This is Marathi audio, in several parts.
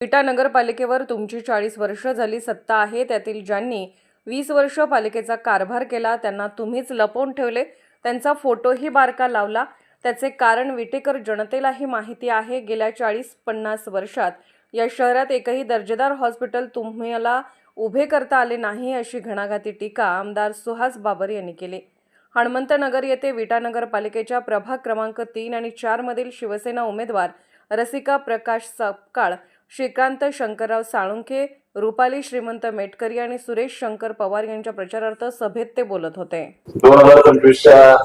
इटा नगरपालिकेवर तुमची चाळीस वर्ष झाली सत्ता आहे. त्यातील ज्यांनी वीस वर्ष पालिकेचा कारभार केला त्यांना तुम्हीच लपवून ठेवले. त्यांचा फोटोही बारका लावला. त्याचे कारण विटेकर जनतेलाही माहिती आहे. गेल्या चाळीस पन्नास वर्षात या शहरात एकही दर्जेदार हॉस्पिटल तुम्हाला उभे करता आले नाही अशी घणाघाती टीका आमदार सुहास बाबर यांनी केली. हणमंतनगर येथे विटा नगरपालिकेच्या प्रभाग क्रमांक तीन आणि चारमधील शिवसेना उमेदवार रसिका प्रकाश सपकाळ श्रीकांत शंकरराव साळुंखे रुपाली श्रीमंत मेटकरी आणि सुरेश शंकर पवार यांच्या प्रचारार्थ सभेत ते बोलत होते. दोन हजार पंचवीसच्या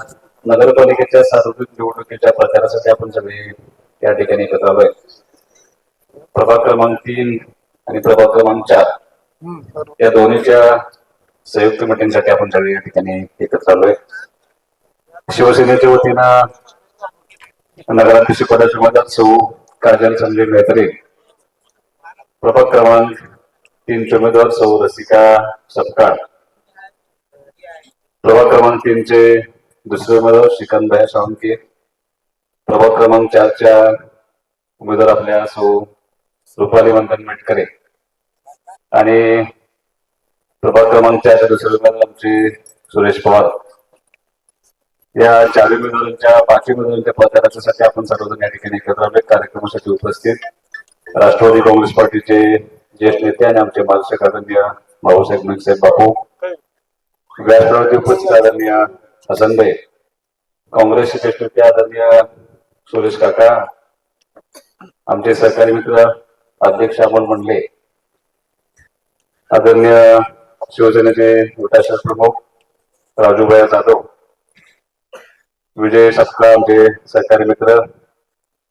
नगरपालिकेच्या सार्वत्रिक निवडणुकीच्या प्रचारासाठी आपण सगळे या ठिकाणी एकत्र आलोय. प्रभाग क्रमांक तीन आणि प्रभाग क्रमांक चार या दोन्हीच्या संयुक्त मिटिंगसाठी आपण सगळे या ठिकाणी एकत्र आलोय. शिवसेनेच्या वतीनं नगराध्यक्ष पदाचे उमेदवार सौ काजल संजय मेहतरे प्रभाग क्रमांक तीनचे उमेदवार सौ रसिका सपकाळ. प्रभाग क्रमांक तीनचे दुसरे उमेदवार श्रीकांतभाई सावंके प्रभाग क्रमांक चारच्या उमेदवार आपल्या सौ रुपाली मंथन मेटकरे. आणि प्रभाग क्रमांक चारच्या दुसरे उमेदवार आमचे सुरेश पवार. या चार उमेदवारांच्या बाकी उमेदवारांच्या प्रचारासाठी आपण सर्वजण या ठिकाणी एकत्र आलोय. कार्यक्रमासाठी उपस्थित. राष्ट्रवादी काँग्रेस पार्टीचे ज्येष्ठ नेते आणि आमचे मार्गदर्शक आदरणीय भाऊसाहेब मनसाहेब बापू व्यासपीठावरती उपस्थित आदरणीय हसनभाई काँग्रेसचे ज्येष्ठ नेते आदरणीय सुरेश काका आमचे सहकारी मित्र अध्यक्ष अमोल मंडले आदरणीय शिवसेनेचे मोठा प्रमुख राजूभाई जाधव विजय सपका आमचे सहकारी मित्र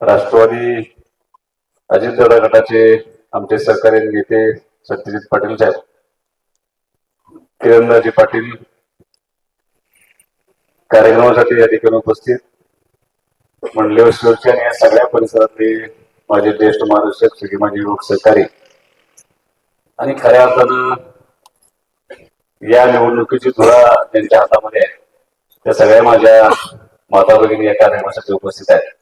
राष्ट्रवादी अजित जोडा गटाचे आमचे सहकारी नेते सत्यजित पाटील साहेब किरणदाजी पाटील कार्यक्रमासाठी या ठिकाणी उपस्थित. म्हणले वस्तीवरचे आणि या सगळ्या परिसरातले माझे ज्येष्ठ मार्गदर्शक सगळे माझे युवक सहकारी. आणि खऱ्या अर्थानं या निवडणुकीची धुरा त्यांच्या हातामध्ये आहे. त्या सगळ्या माझ्या माता भगिनी या कार्यक्रमासाठी उपस्थित आहेत.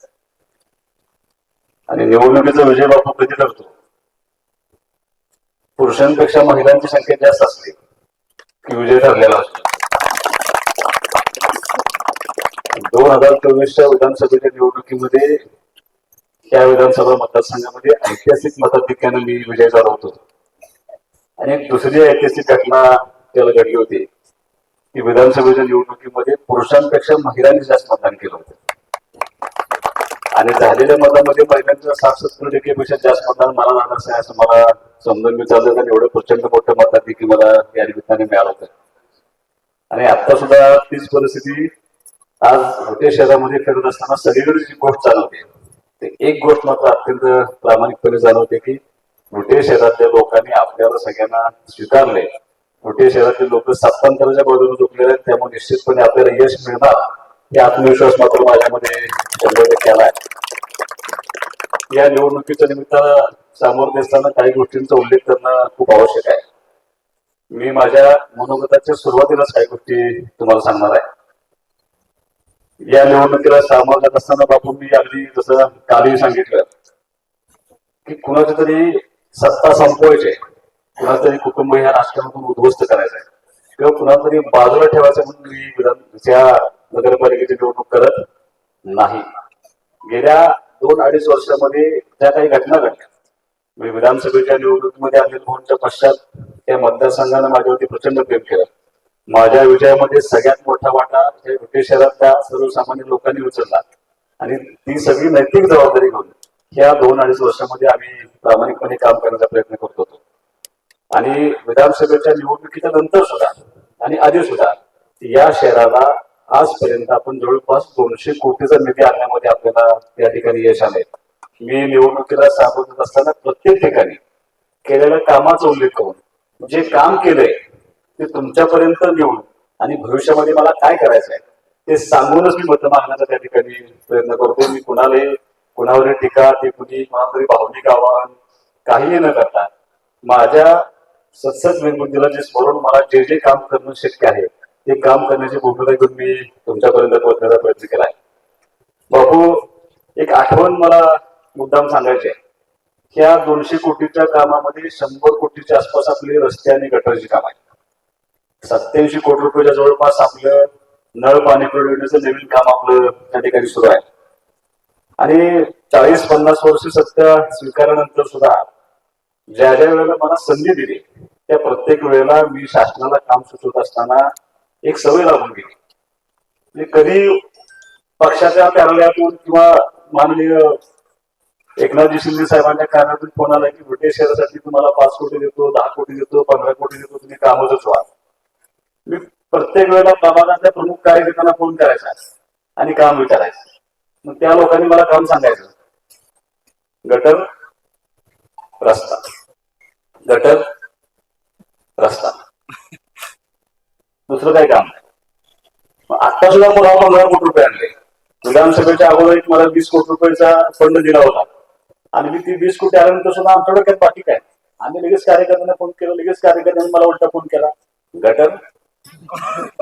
आणि निवडणुकीचा विजय बापू कधी करतो पुरुषांपेक्षा महिलांची संख्या जास्त असते की विजय ठरलेला असतो. दोन हजार चोवीसच्या विधानसभेच्या निवडणुकीमध्ये त्या विधानसभा मतदारसंघामध्ये ऐतिहासिक मताधिक्यानं मी विजय झालो होतो आणि एक दुसरी ऐतिहासिक घटना त्याला घडली होती. की विधानसभेच्या निवडणुकीमध्ये पुरुषांपेक्षा महिलांनी जास्त मतदान केलं होतं. आणि झालेल्या मतामध्ये पहिल्यांदा साठ सत्तर टक्केपेक्षा जास्त मतदान मला झालं असं आहे असं मला समजून मी चाललं आणि एवढं प्रचंड मोठं मतात देखील मला या निमित्ताने मिळालं होतं. आणि आता सुद्धा तीच परिस्थिती आज मोठ्या शहरामध्ये फिरत असताना सगळीकडे जी गोष्ट जाणवते ते एक गोष्ट मात्र अत्यंत प्रामाणिकपणे जाणवते की मोठ्या शहरातल्या लोकांनी आपल्याला सगळ्यांना स्वीकारले. मोठ्या शहरातले लोक सत्तांतराच्या बाजूने झुकलेले आहेत त्यामुळे निश्चितपणे आपल्याला यश मिळणार हे आत्मविश्वास मात्र माझ्यामध्ये शंभर टक्के आला आहे. या निवडणुकीच्या निमित्तानं सामोर नेसताना काही गोष्टींचा उल्लेख करणं खूप आवश्यक आहे. मी माझ्या मनोगताच्या सुरुवातीलाच काही गोष्टी तुम्हाला सांगणार आहे. या निवडणुकीला सामोरं जात असताना बापू मी अगदी जसं कालही सांगितलं की कुणाची तरी सत्ता संपवायची कुणाचं तरी कुटुंब या राजकारणातून उद्ध्वस्त करायचं आहे किंवा कुणाला तरी बाजूला ठेवायचं म्हणून मी विधान नगरपालिकेची निवडणूक करत नाही. गेल्या दोन अडीच वर्षामध्ये ज्या काही घटना घडल्या. मी विधानसभेच्या निवडणुकीमध्ये अनिल मोहनच्या पश्चात त्या मतदारसंघानं माझ्यावरती प्रचंड प्रेम केलं. माझ्या विजयामध्ये सगळ्यात मोठा वाटा हे ब्रिटिश शहरातल्या सर्वसामान्य लोकांनी उचलला. आणि ती सगळी नैतिक जबाबदारी घेऊन या दोन अडीच वर्षामध्ये आम्ही प्रामाणिकपणे काम करण्याचा प्रयत्न करत होतो. आणि विधानसभेच्या निवडणुकीच्या नंतर सुद्धा आणि आधी सुद्धा या शहराला आजपर्यंत आपण जवळपास दोनशे कोटीचा निधी आणण्यामध्ये आपल्याला या ठिकाणी यश आले मी निवडणुकीला सांगत असताना प्रत्येक ठिकाणी केलेल्या कामाचा उल्लेख करून जे काम केलंय ते तुमच्यापर्यंत नेऊन आणि भविष्यामध्ये मला काय करायचं आहे ते सांगूनच मी मत मागण्याचा त्या ठिकाणी प्रयत्न करतो मी कुणालाही कुणावरील टीका ते कुणी कोणातरी भावनिक आव्हान काहीही न करता माझ्या सत्सद मेनबुद्धीला जे स्मरून मला जे जे काम करणं शक्य आहे हे काम करण्याची भूमिका घेऊन मी तुमच्यापर्यंत पोहोचण्याचा प्रयत्न केला बापू एक आठवण मला मुद्दाम सांगायची आहे. ह्या दोनशे कोटीच्या कामामध्ये शंभर कोटीच्या आसपास आपले रस्ते आणि गटरची काम आहे सत्याऐंशी कोटी रुपयाच्या जवळपास आपलं नळ पाणी पुरवण्याचं नवीन काम आपलं त्या ठिकाणी सुरू आहे. आणि चाळीस पन्नास वर्ष सत्ता स्वीकारल्यानंतर सुद्धा ज्या ज्या वेळेला मला संधी दिली त्या प्रत्येक वेळेला मी शासनाला काम सुचवत असताना एक सवय लागून गेली. म्हणजे कधी पक्षाच्या कार्यालयातून किंवा माननीय एकनाथजी शिंदे साहेबांच्या कार्यालयातून फोन आला की ब्रिटिश शहरासाठी तुम्हाला पाच कोटी देतो दहा कोटी देतो पंधरा कोटी देतो तुम्ही कामच व्हा. मी प्रत्येक वेळेला प्रभागातल्या प्रमुख कार्यकर्त्यांना फोन करायचा आणि काम विचारायचं. मग त्या लोकांनी मला काम सांगायचं. गटर रस्ता. गटर रस्ता. दुसरं काही काम नाही. आता सुद्धा पुन्हा पंधरा कोटी रुपये आणले. विधानसभेच्या अगोदर एक मला वीस कोटी रुपयाचा फंड दिला होता. आणि मी ती वीस कोटी आल्यानंतर सुद्धा आमच्या डोक्यात बाकी काय? आम्ही लगेच कार्यकर्त्यांना फोन केला लगेच कार्यकर्त्यांनी मला उलटा फोन केला. गटर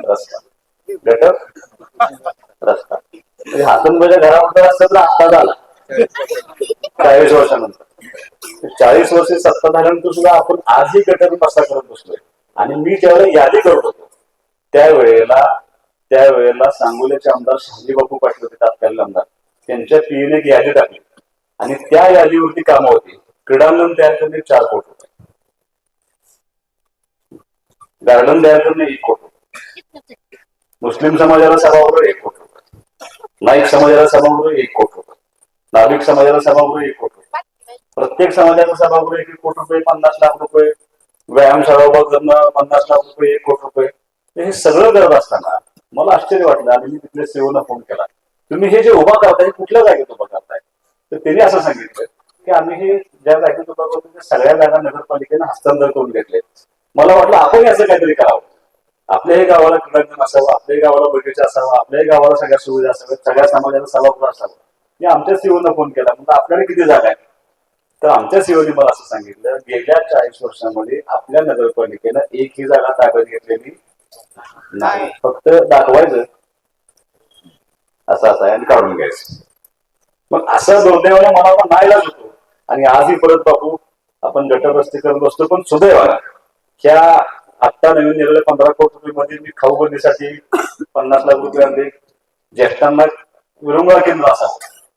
रस्ता. गटर रस्ता. म्हणजे हातून हातून घरामध्ये असतात ना आत्ता झाला. चाळीस वर्षानंतर. चाळीस वर्ष सत्ता झाल्यानंतर सुद्धा आपण आजही गटर कसा करत बसलोय. आणि मी ज्यावेळेला यादी करत होतो त्यावेळेला त्यावेळेला सांगोल्याचे आमदार शहाजीबापू पाटील होते तात्कालीन आमदार. त्यांच्या पीएने एक यादी टाकली. आणि त्या यादीवरती कामं होती. क्रीडांगण तयार करणे चार कोट रुपये गार्डन तयार करणे एक कोट मुस्लिम समाजाला सभागृह एक कोट रुपये नाईक समाजाला सभागृह एक कोट रुपये नाभिक समाजाला सभागृह एक कोट रुपये प्रत्येक समाजाचा सभागृह एक कोट रुपये पन्नास लाख रुपये. व्यायामशाळा उभा पन्नास लाख रुपये एक कोट रुपये. हे सगळं करत असताना मला आश्चर्य वाटलं आणि मी तिथल्या सेवना फोन केला. तुम्ही हे जे उभा करताय कुठल्या जागेत उभा करताय? तर त्यांनी असं सांगितलं की आम्ही हे ज्या जागेत उभा करतो त्या सगळ्या जागा नगरपालिकेनं हस्तांतर करून घेतले. मला वाटलं आपण असं काहीतरी करावं. आपल्याही गावाला क्रीडांगण असावं आपल्याही गावाला बगीचा असावा आपल्याही गावाला सगळ्या सुविधा असाव्यात सगळ्या समाजाला सभागृह असावं. मी आमच्या सीओनं फोन केला म्हणजे आपल्याला किती जागा आहे तर आमच्या सीओनी मला असं सांगितलं गेल्या चाळीस वर्षामध्ये आपल्या नगरपालिकेनं एकही जागा ताब्यात घेतलेली नाही फक्त दाखवायचं. असं असं आहे आणि काढून घ्यायचं. मग असं दुर्दैवाला मला पण होतो. आणि आजही परत बापू आपण गटर करत असतो पण सुदैवाला ह्या आत्ता नवीन निघालेल्या पंधरा कोटी रुपये मध्ये मी खाऊ पन्नास लाख रुपये आणले. ज्येष्ठांना विरंगुळा केंद्र असा.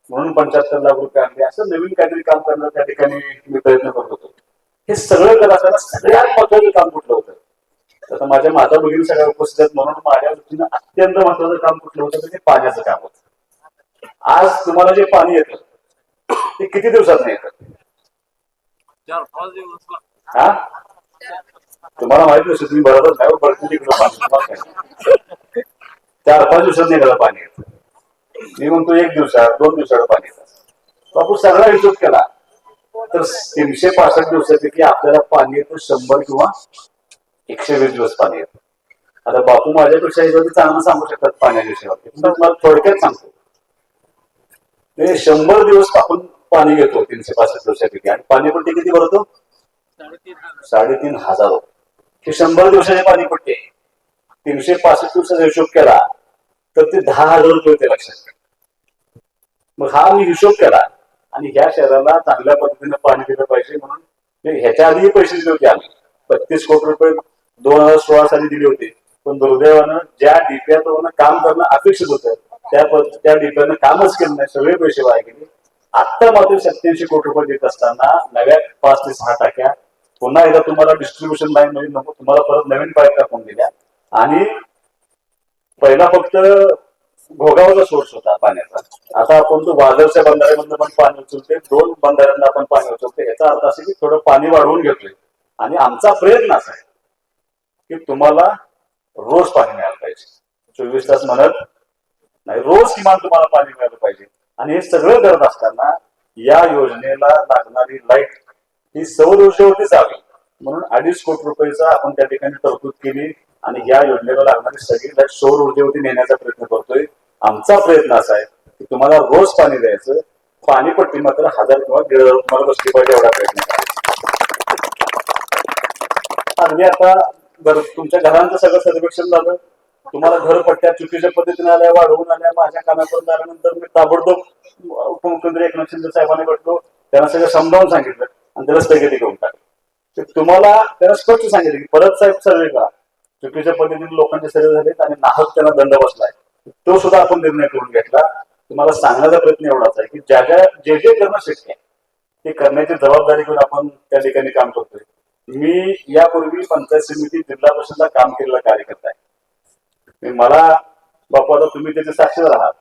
म्हणून पंच्याहत्तर लाख रुपये आणले. असं नवीन काहीतरी काम करण्याचा त्या ठिकाणी मी प्रयत्न करत होतो. हे सगळं करत असताना सगळ्यात महत्वाचं काम कुठलं होतं? आता माझ्या माता भगिनी सगळ्या उपस्थित आहेत म्हणून माझ्या दृष्टीनं अत्यंत महत्वाचं काम कुठलं होतं तर ते पाण्याचं काम होतं. आज तुम्हाला जे पाणी येतं ते किती दिवसात नाही येतं. हा? तुम्हाला माहीत नसेल तुम्ही बरोबर नाही भरपूर पाणी. चार पाच दिवसात निघालं पाणी येतं. मी म्हणतो एक दिवसात दोन दिवसात पाणी येतं. बापू सगळा हिशोब केला. तर तीनशे पासष्ट दिवसापैकी आपल्याला पाणी येतं शंभर किंवा एकशे वीस दिवस पाणी येतं. आता बापू माझ्यापेक्षा हे चांगलं सांगू शकतात पाण्याच्या विषयावरती पण थोडक्यात सांगतो. ते शंभर दिवस आपण पाणी घेतो तीनशे पासष्ट दिवसापैकी. आणि पाणीपट्टी किती भरतो? साडेतीन हजार. हजार हे शंभर दिवसाचे पाणीपट्टी आहे. तीनशे पासष्ट दिवसाचा हिशोब केला तर ते दहा हजार रुपये होते लक्षात मग हा मी हिशोब केला आणि ह्या शहराला चांगल्या पद्धतीने पाणी दिलं पाहिजे म्हणून. ह्याच्या आधीही पैसे दिले होते आम्ही. बत्तीस कोटी रुपये दोन हजार सोळा साली दिले होते. पण दुर्दैवानं ज्या डीपीआर काम करणं अपेक्षित होतं त्या त्या डिप्यानं कामच केलं नाही. सगळे पैसे वाया गेले. आता मात्र सत्याऐंशी कोटी रुपये देत असताना नव्या पाच ते सहा टाक्या पुन्हा एकदा तुम्हाला डिस्ट्रीब्युशन लाईन मध्ये नको तुम्हाला परत नवीन पाईप टाकून दिल्या आणि पहिला फक्त घोगावचा सोर्स होता पाण्याचा. आता आपण तो वादळच्या बंधाऱ्यामधनं पण पाणी उचलते दोन बंधाऱ्यांना आपण पाणी उचलते याचा अर्थ असा की थोडं पाणी वाढवून घेतोय. आणि आमचा प्रयत्न असा आहे. की तुम्हाला रोज पाणी मिळालं पाहिजे. चोवीस तास म्हणत नाही रोज किमान तुम्हाला पाणी मिळालं पाहिजे. आणि हे सगळं करत असताना या योजनेला लागणारी लाइट ही सौर ऊर्जेवरती जावी. म्हणून अडीच कोटी रुपयाचा आपण त्या ठिकाणी तरतूद केली आणि या योजनेला लागणारी सगळी लाइट सौर ऊर्जेवरती नेण्याचा प्रयत्न करतोय. आमचा प्रयत्न असा आहे की तुम्हाला रोज पाणी द्यायचं. पाणीपट्टी मात्र हजार किंवा दीड हजार तुम्हाला बसली पाहिजे एवढा प्रयत्न. करायचा आता घर तुमच्या घरांचं सगळं सर्वेक्षण झालं. तुम्हाला घर पट्ट्या चुकीच्या पद्धतीने आल्या वाढवून आल्या माझ्या कानापर्यंत आल्यानंतर मी ताबडतोब उपमुख्यमंत्री एकनाथ शिंदे साहेबांनी भेटलो. त्यांना सगळं समजावून सांगितलं आणि त्याला स्थगिती करून टाकलं. तुम्हाला त्याला स्पष्ट सांगितलं की परत साहेब सर्वे करा. चुकीच्या पद्धतीने लोकांचे सर्वे झालेत आणि नाहक त्यांना दंड बसलाय तो सुद्धा आपण निर्णय करून घेतला. तुम्हाला सांगण्याचा प्रयत्न एवढाच आहे की ज्या ज्या जे जे करणं शक्य आहे ते करण्याची जबाबदारी घेऊन आपण त्या ठिकाणी काम करतोय. मी यापूर्वी पंचायत समिती जिल्हा परिषदला काम केलेला कार्यकर्ता आहे. मला बापू आता तुम्ही त्याचे साक्षीदार आहात.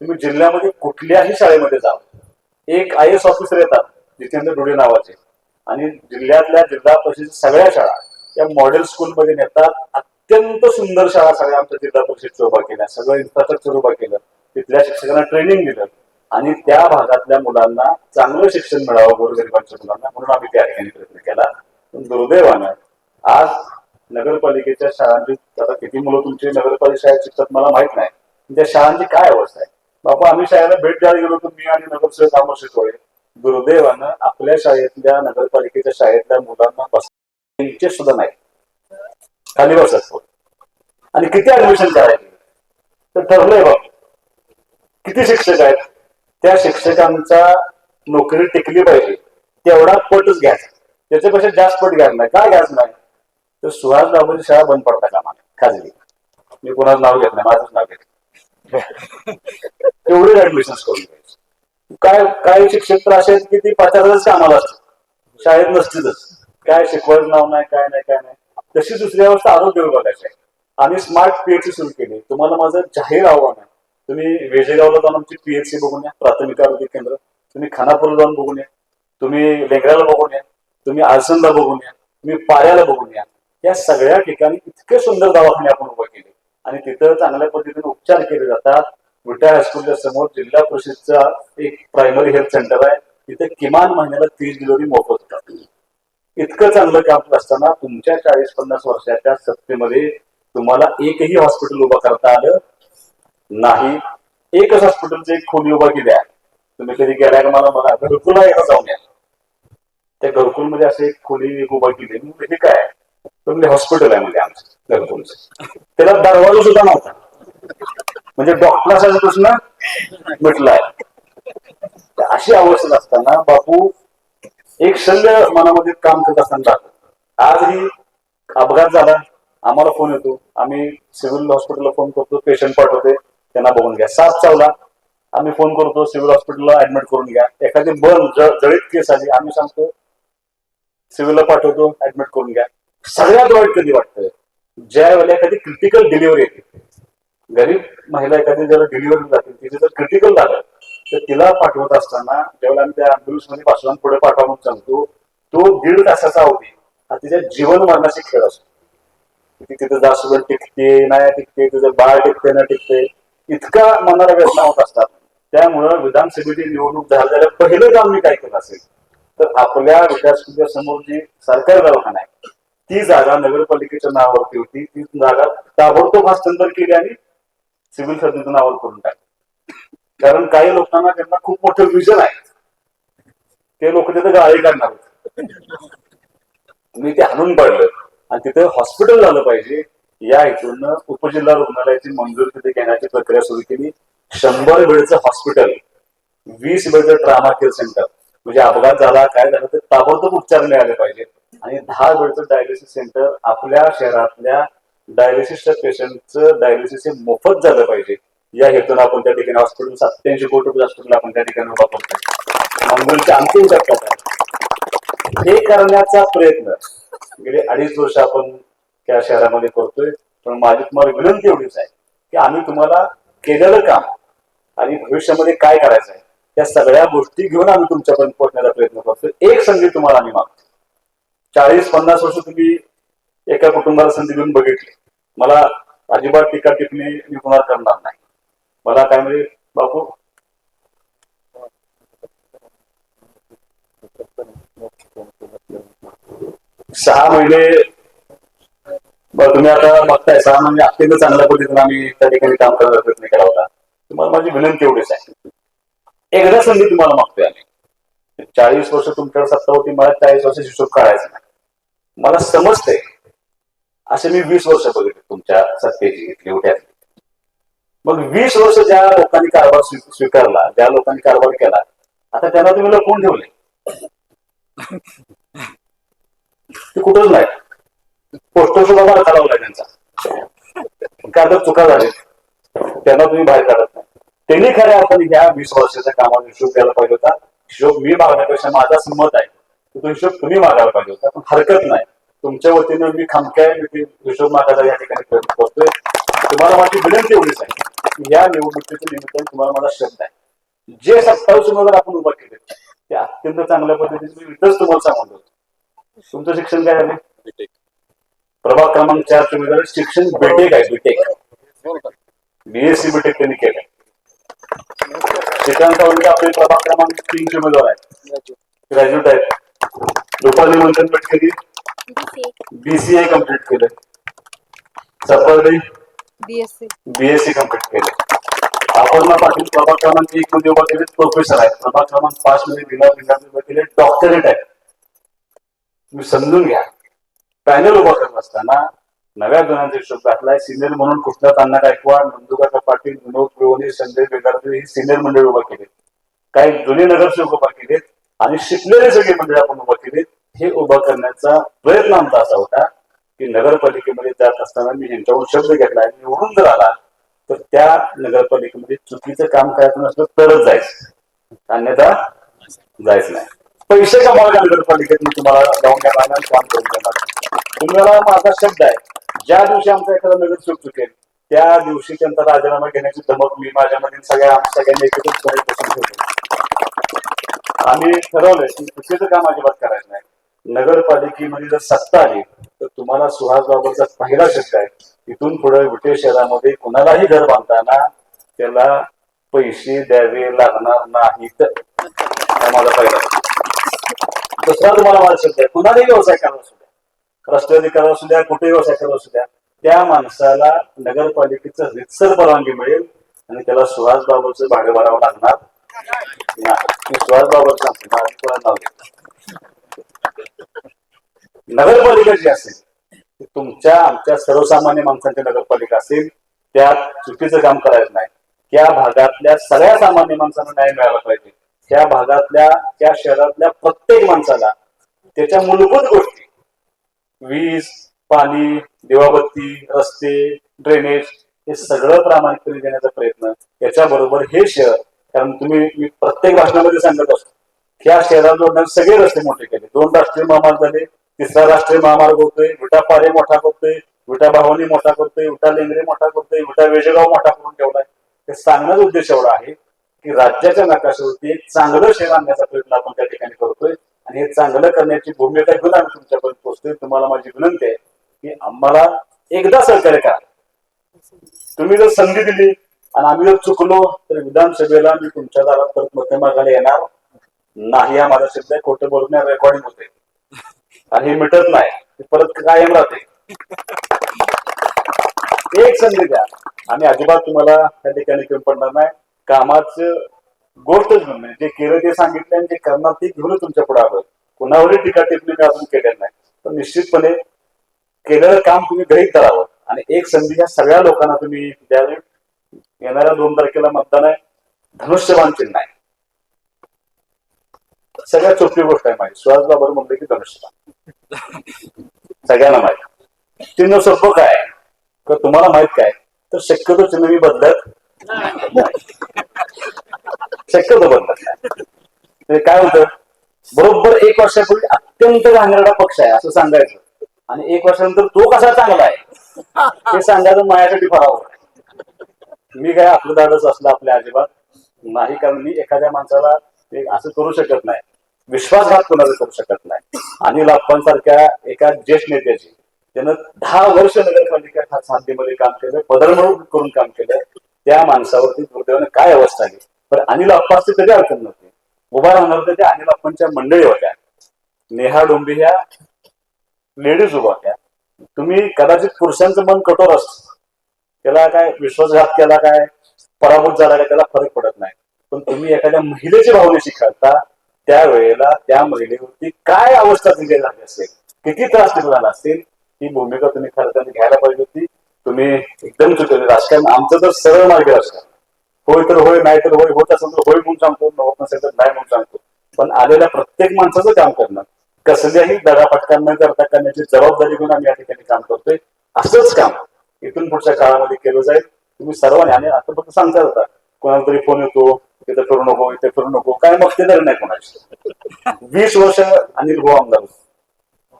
तुम्ही जिल्ह्यामध्ये कुठल्याही शाळेमध्ये जा. एक आय एस ऑफिसर येतात जितेंद्र डोळे नावाचे. आणि जिल्ह्यातल्या जिल्हा परिषद सगळ्या शाळा या मॉडेल स्कूलमध्ये नेतात. अत्यंत सुंदर शाळा सगळ्या आमच्या जिल्हा परिषदच्या उभा केल्या. सगळं इन्फ्रास्ट्रक्चर उभा केलं. तिथल्या शिक्षकांना ट्रेनिंग दिलं. आणि त्या भागातल्या मुलांना चांगलं शिक्षण मिळावं गोरगरिबांच्या मुलांना म्हणून आम्ही त्या ठिकाणी प्रयत्न केला. दुर्दैवानं आज नगरपालिकेच्या शाळांची आता किती मुलं तुमची नगरपालिका शाळेत शिकतात मला माहीत नाही. त्या शाळांची काय अवस्था आहे? बाबा आम्ही शाळेला भेट द्यायला गेलो होतो मी आणि नगरसेवक कामं शिकतोय दुर्दैवानं आपल्या शाळेतल्या नगरपालिकेच्या शाळेतल्या मुलांना बस सुद्धा नाही. खाली बसत आणि किती ऍडमिशन करायचे? तर ठरलंय बाबा किती शिक्षक आहेत? त्या शिक्षकांचा नोकरी टिकली पाहिजे. तेवढा पटच घ्यायचा. त्याच्यापेक्षा जास्त पट घ्यायचा नाही. काय घ्यायचं नाही? तर सुहास बाबूची शाळा बंद पडता कामा खाजगी. मी कोणाचं नाव घेत नाही माझंच नाव घेत तेवढे ऍडमिशन करून घ्यायचं. काय काही शिक्षक तर असे आहेत की ती पाच आम्हाला कामाला असतात. शाळेत नसतीलच. काय शिकवायचं नाव नाही काय नाही काय नाही. तशी दुसरी अवस्था आरोग्य विभागाची आहे. आम्ही स्मार्ट पीएचसी सुरू केली. तुम्हाला माझं जाहीर आव्हान आहे. तुम्ही वेजेगावला जाऊन आमची पीएचसी बघून या. प्राथमिक आरोग्य केंद्र. तुम्ही खानापूरला जाऊन बघून या. तुम्ही लेंगऱ्याला बघून या. तुम्ही आसनला बघून या तुम्ही पाऱ्याला बघून या. या सगळ्या ठिकाणी इतके सुंदर दवाखाने आपण उभे केले. आणि तिथं चांगल्या पद्धतीने उपचार केले जातात. विटा हायस्कूलच्या समोर जिल्हा परिषदचा एक प्रायमरी हेल्थ सेंटर आहे. तिथे किमान महिन्याला तीस डिलिव्हरी मोफत होतात. इतकं चांगलं काम असताना तुमच्या चाळीस पन्नास वर्षाच्या सत्तेमध्ये तुम्हाला एकही हॉस्पिटल उभं करता आलं नाही. एकच हॉस्पिटलचे एक खोली उभा केली आहे. तुम्ही कधी गेल्या मला मला घरकुलला एकदा जाऊन या. त्या घरकुलमध्ये एक खोली उभा केली. म्हणजे हे काय? तर म्हणजे हॉस्पिटल आहे म्हणजे आमचं घरकुलचं. त्याला दरवाजा सुद्धा नव्हता. म्हणजे डॉक्टराचा प्रश्न म्हटलाय अशी अवस्था असताना बापू एक शल्य मनामध्ये काम करत असताना आजही अपघात झाला. आम्हाला फोन येतो. आम्ही सिव्हिल हॉस्पिटलला फोन करतो. पेशंट पाठवते. त्यांना बघून घ्या. साप चावला. आम्ही फोन करतो. सिव्हिल हॉस्पिटलला ऍडमिट करून घ्या. एखादी बन जळीत केस आली. आम्ही सांगतो सिव्हिलला पाठवतो ऍडमिट करून घ्या. सगळ्यात वाईट कधी वाटतं ज्या वेळेला एखादी क्रिटिकल डिलिव्हरी येते. गरीब महिला एखादी जर डिलिव्हरी जाते तिथे जर क्रिटिकल झालं तर तिला पाठवत असताना ज्यावेळेला आम्ही त्या अँब्युलन्समध्ये पाठवून पुढे पाठवा म्हणून सांगतो तो दीड तासाचा अवधी हा तिच्या जीवन मरणाची खेळ असतो. ती तिथं जास्त टिकते नाही टिकते तिचं बाळ टिकते ना टिकते इतका मनाला वेदना होत असतात. त्यामुळं विधानसभेची निवडणूक झाल्या पहिलं काम मी काय केलं असेल? तर आपल्या विकासपूर्च्या समोर जी सरकारी दवाखाना आहे ती जागा नगरपालिकेच्या नावावरती होती. ती जागा ताबडतोब हस्तांतर केली आणि सिव्हिल सर्जनच्या नावावर करून टाकली. कारण काही लोकांना त्यांना खूप मोठं विजन आहे. ते लोक तिथे गाळी काढणार होते. मी ते हाणून पाडलं. आणि तिथे हॉस्पिटल झालं पाहिजे. या हेतून उपजिल्हा रुग्णालयाची मंजुरी तिथे घेण्याची प्रक्रिया सुरू केली. शंभर बेडचं हॉस्पिटल वीस बेडचं ट्रामा केअर सेंटर म्हणजे अपघात झाला काय झालं तर ताबडतोब उपचार मिळाले पाहिजे. आणि दहा वेळचं डायलिसिस सेंटर आपल्या शहरातल्या डायलिसिसच्या पेशंटचं डायलिसिस हे मोफत झालं पाहिजे. या हेतून आपण त्या ठिकाणी हॉस्पिटल सत्याऐंशी कोटी रुपये हॉस्पिटल आपण त्या ठिकाणी उभा करतोय. मंगलच्या अंतिम टप्प्यात आहे. हे करण्याचा प्रयत्न गेले अडीच वर्ष आपण त्या शहरामध्ये करतोय. पण माझी तुम्हाला विनंती एवढीच आहे की आम्ही तुम्हाला केलेलं काम आणि भविष्यामध्ये काय करायचं आहे या सगळ्या गोष्टी घेऊन आम्ही तुमच्यापर्यंत पोहोचण्याचा प्रयत्न करतो एक संधी तुम्हाला आम्ही मागतो. चाळीस पन्नास वर्ष तुम्ही एका कुटुंबाला संधी देऊन बघितली. मला अजिबात टीका टिपणी मी कुणाला करणार नाही. मला काय म्हणजे बापू? सहा महिने तुम्ही आता बघताय सहा महिने अत्यंत चांगल्या पद्धतीने आम्ही त्या ठिकाणी काम करायला प्रयत्न केला होता. तुम्हाला माझी विनंती एवढीच आहे. एकदा संधी तुम्हाला मागतोय आम्ही. चाळीस वर्ष तुमच्याकडे सत्ता होती मला चाळीस वर्ष हिशोब काढायचा नाही. मला समजतंय. असे मी वीस वर्ष बघितले तुमच्या सत्तेची घेतली उठ्यातली मग वीस वर्ष ज्या लोकांनी कारभार स्वीकारला ज्या लोकांनी कारभार केला आता त्यांना तुम्ही लपवून ठेवले. ते कुठंच नाही. पोस्टर सुद्धा बाहेर काढावला त्यांचा. काय तर चुका झाले त्यांना तुम्ही बाहेर काढत नाही. त्यांनी खऱ्या अर्थाने ह्या वीस वर्षाच्या कामाचा हिशोब द्यायला पाहिजे होता. हिशोब मी मागण्यापेक्षा माझा संमत आहे. की तो हिशोब तुम्ही मागायला पाहिजे होता. पण हरकत नाही. तुमच्या वतीनं मी ते हिशोब मागायला या ठिकाणी प्रयत्न करतोय. तुम्हाला माझी विनंती एवढीच आहे की या निवडणुकीच्या निमित्ताने तुम्हाला मला शब्द आहे. जे सत्तावीस उमेदवार आपण उभा केले ते अत्यंत चांगल्या पद्धतीने मी इथंच तुम्हाला सांगून होतो तुमचं शिक्षण काय झालं? प्रभाग क्रमांक चार उमेदवार शिक्षण बीटेक आहे बीटेक बीएससी बीटेक त्यांनी केलंय. श्रीकांत आपले प्रभाग क्रमांक तीनचे उमेदवार आहेत. ग्रॅज्युएट आहेत. रुपाली मंथन पटकरी बीसीए कंप्लीट केलंय. सफरडे बीएससी बीएससी कंप्लीट केले अपर्णा पाटील प्रभाग क्रमांक एक मध्ये उभा केले प्रोफेसर आहेत. प्रभाग क्रमांक पाच मध्ये विभाग उभा केले डॉक्टरेट आहे तुम्ही समजून घ्या. पॅनल उभा करत असताना नव्या जणांचा हिशोब घातलाय सिनियर म्हणून कृष्णा तान्ना गायकवाड नंदुकाका पाटील विनोद पिळवणे संजय बेगारकर ही सिनियर मंडळी उभा केले काही जुने नगरसेवक उभा केलेत आणि शिकलेले सगळे मंडळी आपण उभा केलेत. हे उभा करण्याचा प्रयत्न आमचा असा होता की नगरपालिकेमध्ये जात असताना मी ह्यांच्याकडून शब्द घेतला आणि निवडून जर आला तर त्या नगरपालिकेमध्ये चुकीचं काम करायचं नसलं तरच जायचं. अन्यथा जायचं नाही. पैसे कमावले नगरपालिकेत मी तुम्हाला जाऊन द्या काम करून देणार तुम्हाला माझा शब्द आहे. ज्या दिवशी आमचा एखादा नगरसेवक चुकेल त्या दिवशी त्यांचा राजीनामा घेण्याची धमक मी माझ्यामधील सगळ्या सगळ्यांनी एकत्रितपणे बसून आम्ही ठरवलंय की चुकीचं काम अजिबात करायचं नाही. नगरपालिकेमध्ये जर सत्ता आली तर तुम्हाला सुहास बाबरचा पहिला शब्द आहे इथून पुढे विटे शहरामध्ये कुणालाही घर बांधताना त्याला पैसे द्यावे लागणार नाहीत. माझा पहिला दुसरा तुम्हाला माझा शब्द आहे कुणालाही व्यवसाय करणार असू द्या रस्त्यावर असू द्या कुठेही व्यवसाय करत असू द्या त्या माणसाला नगरपालिकेचं रितसर परवानगी मिळेल आणि त्याला सुहास बाबरचं भाडे भरावं लागणार नाही. सुहास बाबर नगरपालिका जी असेल ती तुमच्या आमच्या सर्वसामान्य माणसांची नगरपालिका असेल त्यात चुकीचं काम करायचं नाही. त्या भागातल्या सगळ्या सामान्य माणसांना न्याय मिळाला पाहिजे. त्या भागातल्या त्या शहरातल्या प्रत्येक माणसाला त्याच्या मूलभूत गोष्टी वीज पाणी दिवाबत्ती रस्ते ड्रेनेज हे सगळं प्रामाणिकपणे देण्याचा प्रयत्न याच्याबरोबर हे शहर कारण तुम्ही मी प्रत्येक भाषणामध्ये सांगत असतो या शहरात जोडण्यात सगळे रस्ते मोठे केले. दोन राष्ट्रीय महामार्ग झाले तिसरा राष्ट्रीय महामार्ग होतोय विटा पारे मोठा करतोय विटा भावनी मोठा करतोय विटा लेंगरे मोठा करतोय विटा वेजगाव मोठा करून ठेवलाय. हे सांगण्याचा उद्देश एवढा आहे की राज्याच्या नकाशावरती एक चांगलं शहर आणण्याचा प्रयत्न आपण त्या ठिकाणी करतोय. आणि हे चांगलं करण्याची भूमिका घेऊन आम्ही तुमच्यापर्यंत पोहोचतोय तुम्हाला माझी विनंती आहे की आम्हाला एकदा सहकार्य करा. तुम्ही जर संधी दिली आणि आम्ही जर चुकलो तर विधानसभेला मी तुमच्या दारात परत मते मागायला येणार नाही. हा माझा शब्द आहे खोटं बोलून रेकॉर्डिंग होते आणि हे मिटत नाही. परत कायम राहते. एक संधी द्या. आम्ही अजिबात तुम्हाला त्या ठिकाणी कमी पडणार नाही. कामाचं गोष्टच घेऊन नाही जे केलं ते सांगितलं आणि जे करणार ते घेऊन तुमच्यापुढे आलं कुणावरही टीका टिप्पणी मी अजून केलेलं नाही. पण निश्चितपणे केलेलं काम तुम्ही गृहीत धरावं. आणि एक संधी ह्या सगळ्या लोकांना तुम्ही द्यावी. येणाऱ्या दोन तारखेला मतदान आहे. धनुष्यबाण चिन्ह आहे. सगळ्यात सोपी गोष्ट आहे माझी. सुहास बाबर म्हणले की धनुष्यबाण? सगळ्यांना माहीत. चिन्ह सोपं काय? तर तुम्हाला माहीत काय? तर शक्यतो चिन्ह मी बदलत. शक्यतो बदलत ते म्हणजे काय होतं? बरोबर एक वर्षापूर्वी अत्यंत घाणेरडा पक्ष आहे असं सांगायचं. आणि एक वर्षानंतर तो कसा चांगला आहे हे सांगायचं माझ्यासाठी फार आहे. मी काय आपलं धाडस असलं आपल्या अजिबात नाही कारण मी एखाद्या माणसाला ते असं करू शकत नाही. विश्वासघात कोणाचा करू शकत नाही. अनिल सारख्या एका ज्येष्ठ नेत्याची त्यानं दहा वर्ष नगरपालिका साध्यमध्ये काम केलं पदरमळून करून काम केलं त्या माणसावरती दुर्दैवाने काय अवस्था आली? पण अनिल अप्पाची कधी अडचण नव्हती. उभा राहणार होत्या त्या अनिल अप्पांच्या मंडळी होत्या. नेहा डोंबी ह्या लेडीज उभा होत्या. तुम्ही कदाचित पुरुषांचं मन कठोर असतं. त्याला काय विश्वासघात केला काय पराभूत झाला काय त्याला फरक पडत नाही. पण तुम्ही एखाद्या महिलेची भावनेशी खेळता त्यावेळेला त्या महिलेवरती काय अवस्था दिली झाली असेल किती त्रास तिला झाला असेल ही भूमिका तुम्ही खरं घ्यायला पाहिजे होती. तुम्ही एकदम चुकवली राजकारण आमचं तर सरळ मार्ग राजकारण. होय तर होय नाही तर होय होत असेल तर होय म्हणून सांगतो होत नसेल तर नाही म्हणून सांगतो पण आलेल्या प्रत्येक माणसाचं काम करणं कसल्याही दगाफटका न करता करण्याची जबाबदारी घेऊन आम्ही या ठिकाणी काम करतोय. असंच काम इथून पुढच्या काळामध्ये केलं जाईल. तुम्ही सर्वांनी आणि आता फक्त सांगता होता कोणाला तरी फोन येतो इथे फिरू नको इथे फिरू नको. काय मग ते नाही कोणाची. वीस वर्ष अनिल भाऊ आमदार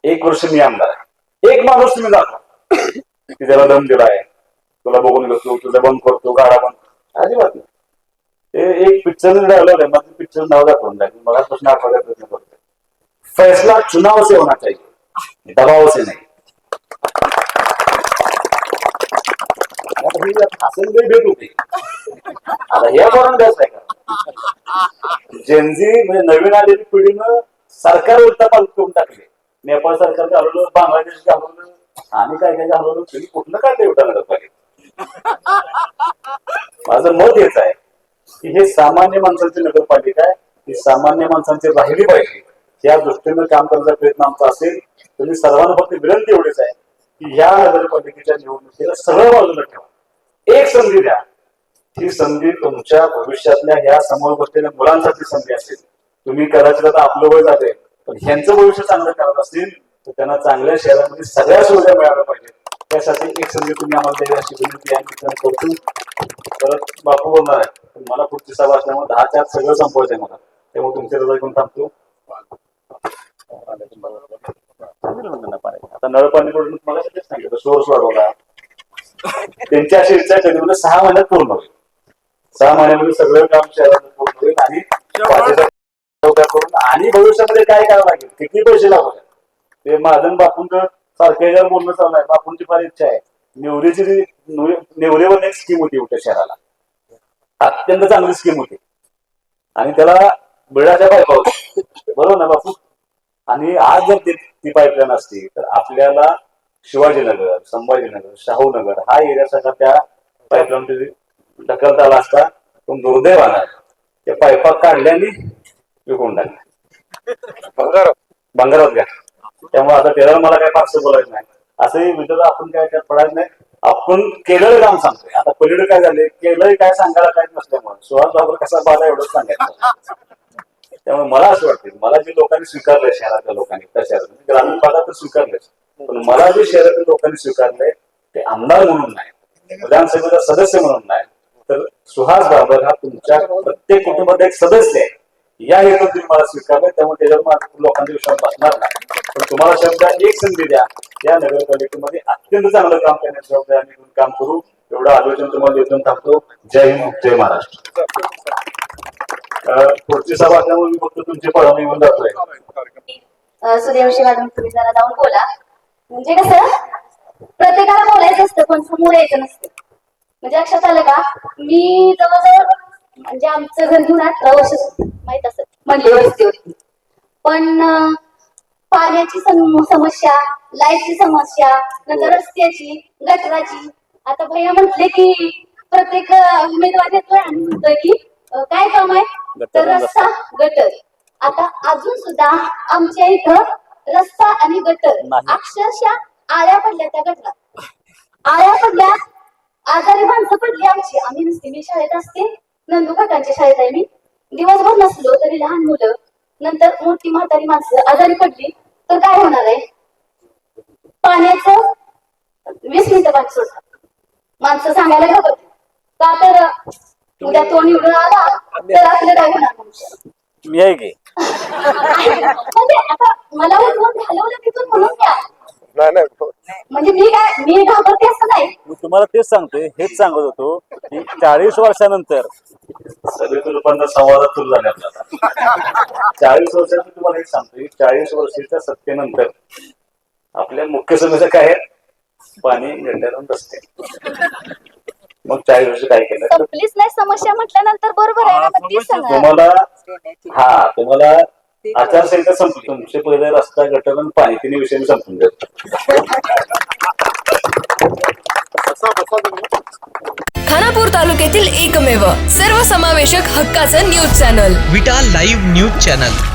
एक वर्ष मी आमदार आहे. एक माणूस तुम्ही दाखवा. की त्याला दम दिलाय. तुला बघून घेतो तुझा बंद करतो गाडा बंद अजिबात नाही ते एक पिक्चर डायलॉग आहे मग पिक्चर नाव दाखवून जाईल मला प्रश्न आठवड्या प्रयत्न करतोय फैसला चुनाव से होना चाहिए. दबाव से नहीं. भेट होती. आता हे आहे का जेनझी म्हणजे नवीन आलेली पिढीनं सरकार उलटा पालट करून टाकले. नेपाळ सरकार घालवलं बांगलादेश घालवलं आणि काय काय घालवलं? तुम्ही कुठलं काय ते उठा माझं मत हेच आहे की हे सामान्य माणसांची नगरपालिका आहे ही सामान्य माणसांची राहिली पाहिजे. या दृष्टीनं काम करण्याचा प्रयत्न आमचा असेल तुम्ही सर्वांना फक्त विनंती एवढीच आहे की या नगरपालिकेच्या निवडणुकीला सरळ बाजूला ठेवा. एक संधी द्या. ही संधी तुमच्या भविष्यातल्या ह्या समोर बसलेल्या मुलांसाठी संधी असेल. तुम्ही कदाचित आता आपलं वय झालंय पण ह्यांचं भविष्य चांगलं करत असतील तर त्यांना चांगल्या शहरामध्ये सगळ्या सुविधा मिळाल्या पाहिजेत. त्यासाठी एक संधी तुम्ही आम्हाला द्यावी अशी विनंती मी करतो परत बापू बोलणार आहे मला पुढची सभा असल्यामुळे दहाच्या आत सगळं संपवायचं आहे मला. त्यामुळे तुमची रजा घेऊन थांबतो. आता नळ पाणी पडून मला सांगितलं सोर्स वाढवला त्यांची अशी इच्छा कधी म्हणजे सहा महिन्यात पूर्ण होईल. सहा महिन्यामध्ये सगळं काम शहरात पूर्ण होईल आणि करून आणि भविष्यामध्ये काय करावं लागेल? किती पैसे लागू ते महाजन बापूंचं सारखं याच्यावर बोलणं चालू आहे. बापूंची फार इच्छा आहे. नेवरीची जी नेव- नेवरेवर एक स्कीम होती उलट्या शहराला. अत्यंत चांगली स्कीम होती. आणि त्याला बिळाच्या पायपा होत्या बरोबर ना बापू? आणि आज जर ती ती पाईपलाईन असती तर आपल्याला शिवाजीनगर संभाजीनगर शाहूनगर हा एरिया सगळा त्या पाईपलाईन ढकलता आला असता पण दुर्दैवानं त्या पाईपा काढल्याने विकून टाकल्या. बंगारात घ्या. त्यामुळे आता त्याला मला काय फारसं बोलायचं नाही. असंही विचार आपण काय त्यात पडायचं नाही. आपण केलेलं काम सांगतोय. आता पलीकडे काय झाले केलंय काय सांगायला काय नसल्यामुळे सुहास बाबर कसा बाधा एवढंच सांगायचं. त्यामुळे मला असं वाटतं मला जे लोकांनी स्वीकारलंय शहरातल्या लोकांनी त्या शहरात म्हणजे ग्रामीण भागात तर स्वीकारलंय. पण मला जे शहरातील लोकांनी स्वीकारलंय ते आमदार म्हणून नाही. विधानसभेचा सदस्य म्हणून नाही. तर सुहास बाबर हा तुमच्या प्रत्येक कुटुंबात एक सदस्य आहे. या हेतून तुम्ही मला स्वीकारलं त्यामुळे त्याच्यावर माझा लोकांचा विश्वास बसणार नाही. पण तुम्हाला शब्द एक संधी द्या. या नगरपालिकेमध्ये अत्यंत चांगलं काम करण्याची जबाबदारी आम्ही घेऊन काम करू. एवढं आलोचन तुम्हाला देऊन थांबतो. जय हिंद जय महाराष्ट्र. अं, पुढची सभा असल्यामुळे मी फक्त तुमची पळवणी येऊन जातोय. अ, सूर्यवंशी मॅडम तुम्ही जरा जाऊन बोला. म्हणजे कसं प्रत्येकाला बोलायचं असतं पण समोर यायचं नसतं. म्हणजे लक्षात आलं का? मी जवळजवळ म्हणजे आमचं घर घेऊन अठरा वर्ष माहीत असत म्हणली होती. पण पाण्याची सम- समस्या लाईटची समस्या नंतर रस्त्याची गटराची. आता भैया म्हटले की प्रत्येक उमेदवार म्हणतोय की काय काम आहे? तर रस्ता गटर. आता अजून सुद्धा आमच्या इथं रस्ता आणि गटर अक्षरशः आळ्या पडल्या त्या गटरात. आळ्या पडल्या आजारी माणसं पडली आमची. आम्ही नसते मी शाळेत असते नंदू काकांच्या शाळेत आहे मी. दिवसभर नसलो तरी लहान मुलं नंतर मोठी म्हातारी माणसं आजारी पडली तर काय होणार आहे? पाण्याचं वीस मिनिटं पाणी सोडतात माणसं सांगायला घाबरते का तर उद्या तो निवडून आला तर आपलं काय होणार मनुष्य? मी आहे की? म्हणजे आता मला उठवून घालवलं तिथून म्हणून द्या नाही नाही म्हणजे मी काय मी घाबरते असं नाही. मी तुम्हाला तेच सांगतोय हेच सांगत होतो की चाळीस वर्षानंतर सगळे रूपांतर संवादात सुरू झाले आपल्याला. चाळीस वर्षात मी तुम्हाला एक सांगतोय चाळीस वर्षाच्या सत्तेनंतर आपल्या मुख्य समस्या काय आहे पाणी गड्ड्यातून रस्ते मग चाळीस वर्ष काय केलं? संपलीच नाही समस्या म्हटल्यानंतर बरोबर आहे ना मग तीच सांगा. तुम्हाला हा तुम्हाला आचारसंहिता संपली. तुमचे पहिले रस्ता गटर आणि पाणी तिन्ही विषय मी संपून खानापूर तालुक्यातील एकमेव सर्वसमावेशक हक्काचं news channel. Vita live news channel.